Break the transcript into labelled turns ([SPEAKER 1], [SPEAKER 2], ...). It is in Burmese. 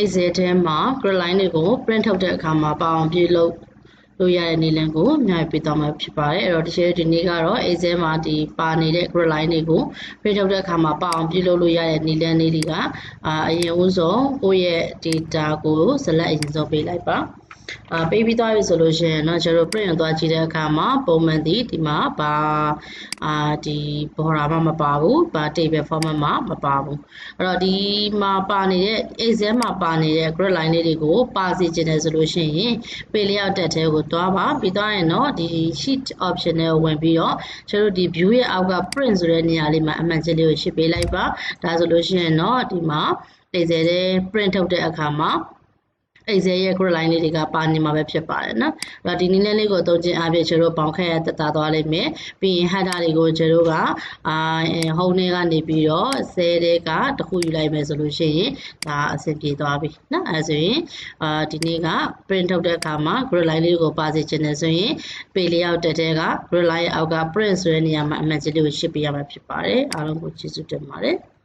[SPEAKER 1] Excel ထဲမှာ grid line တွေကို print ထုတ်တဲ့အခါမှာပါအောင်ပြုလုပ်လို့ရတဲ့နည်းလမ်းကိုအများကြီးပြသွားမှာဖြစ်ပါတယ်အဲ့တော့တချို့ဒီနေ့ကတော့ Excel မှာဒီပါနေတဲ့ grid line တွေကို print ထုတ်တဲ့အခါမှာပါအောင်ပြုလုပ်လို့ရတဲ့နည်းလမ်းလေးတွေကအာအရင်ဦးဆုံးကိုယ့်ရဲ့ data ကို select အရင်ဆုံးပေးလိုက်ပါ အာပေးပြီးသွားပြီဆိုလို့ရှိရင်เนาะကျွန်တော် print သွားကြည့်တဲ့အခါမှာပုံမှန်ဒီဒီမှာဘာအာဒီ border မှမပါဘူးဘာ table format မှမပါဘူးအဲ့တော့ဒီမှာပါနေတဲ့ Excel မှာပါနေတဲ့ grid line လေးတွေကိုပါစီခြင်းတယ်ဆိုလို့ရှိရင် page layout တက်ထဲကိုတွားပါပြီးသွားရင်တော့ဒီ sheet option နဲ့ဝင်ပြီးတော့ကျွန်တော်ဒီ view ရဲ့အောက်က print ဆိုတဲ့နေရာလေးမှာအမှန်ချင်းလေးကိုရှင်းပေးလိုက်ပါဒါဆိုလို့ရှိရင်တော့ဒီမှာ Excel ထဲ print ထုတ်တဲ့အခါမှာ Excel ရဲ့ grid line လေးတွေကပါနေမှာပဲဖြစ်ပါတယ်နော်။အဲ့တော့ဒီနည်းလမ်းလေးကိုသုံးခြင်းအပြင်ကျွန်တော်ပေါင်းခက်ရတက်တာသွားလိမ့်မယ်။ပြီးရင် header တွေကိုကျွန်တော်ကအာ home ထဲကနေပြီးတော့ cell တွေကတခုယူလိုက်မယ်ဆိုလို့ရှိရင်ဒါအဆင်ပြေသွားပြီနော်။အဲဆိုရင်အာဒီနေ့က print ထုတ်တဲ့အခါမှာ grid line လေးကိုပါစေချင်တယ်ဆိုရင် page layout တက်တဲ့က grid line အောက်က print ဆိုတဲ့နေရာမှာအမှန်ကြီးလေးကိုရှင်းပေးရမှာဖြစ်ပါတယ်။အားလုံးကိုကျေးဇူးတင်ပါတယ်။